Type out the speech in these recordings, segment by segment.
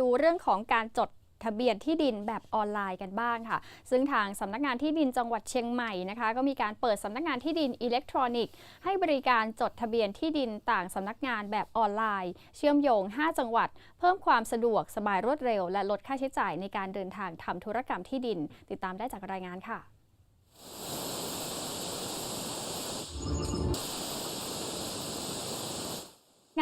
ดูเรื่องของการจดทะเบียนที่ดินแบบออนไลน์กันบ้างค่ะ ซึ่งทางสำนักงานที่ดินจังหวัดเชียงใหม่นะคะ ก็มีการเปิดสำนักงานที่ดินอิเล็กทรอนิกส์ให้บริการจดทะเบียนที่ดินต่างสำนักงานแบบออนไลน์ เชื่อมโยง 5 จังหวัด เพิ่มความสะดวกสบายรวดเร็ว และลดค่าใช้จ่ายในการเดินทางทำธุรกรรมที่ดิน ติดตามได้จากรายงานค่ะ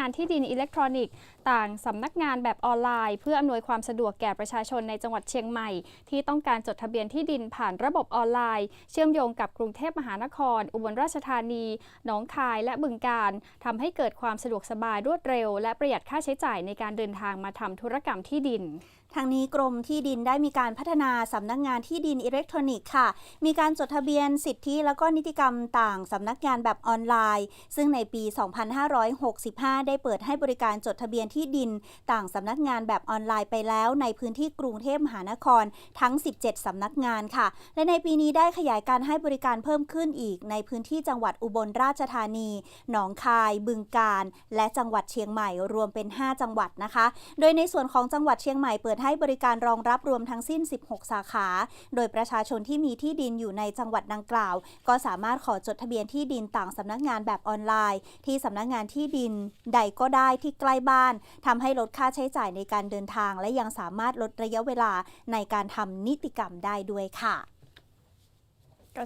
านที่ดินอิเล็กทรอนิกส์ต่างสำนักงานแบบออนไลน์ เพื่ออำนวยความสะดวกแก่ประชาชนในจังหวัดเชียงใหม่ ที่ต้องการจดทะเบียนที่ดินผ่านระบบออนไลน์ เชื่อมโยงกับกรุงเทพมหานคร อุบลราชธานีหนองคายและบึงการทำให้เกิดความสะดวกสบายรวดเร็ว และประหยัดค่าใช้จ่ายในการเดินทางมาทำธุรกรรมที่ดินทางนี้กรมที่ดินได้มีการพัฒนาสำนักงานที่ดินอิเล็กทรอนิกส์ค่ะ มีการจดทะเบียนสิทธิแล้วก็นิติกรรมต่างสำนักงานแบบออนไลน์ ซึ่งในปี 2565 ได้เปิดให้บริการจดทะเบียนที่ดิน ต่างสำนักงานแบบออนไลน์ไปแล้ว ในพื้นที่กรุงเทพมหานครทั้ง 17 สำนักงานค่ะ และในปีนี้ได้ขยายการให้บริการเพิ่มขึ้นอีก ในพื้นที่จังหวัดอุบลราชธานี หนองคาย บึงกาฬ และจังหวัดเชียงใหม่ รวมเป็น 5 จังหวัดนะคะ โดยในส่วนของจังหวัดเชียงใหม่เปิดให้บริการรองรับรวมทั้งสิ้น 16 สาขา โดยประชาชนที่มีที่ดินอยู่ในจังหวัดดังกล่าว ก็สามารถขอจดทะเบียนที่ดินต่างสำนักงานแบบออนไลน์ ที่สำนักงานที่ดินใดก็ได้ที่ใกล้บ้านทำให้ลดค่าใช้จ่ายในการเดินทาง และยังสามารถลดระยะเวลาในการทำนิติกรรมได้ด้วยค่ะ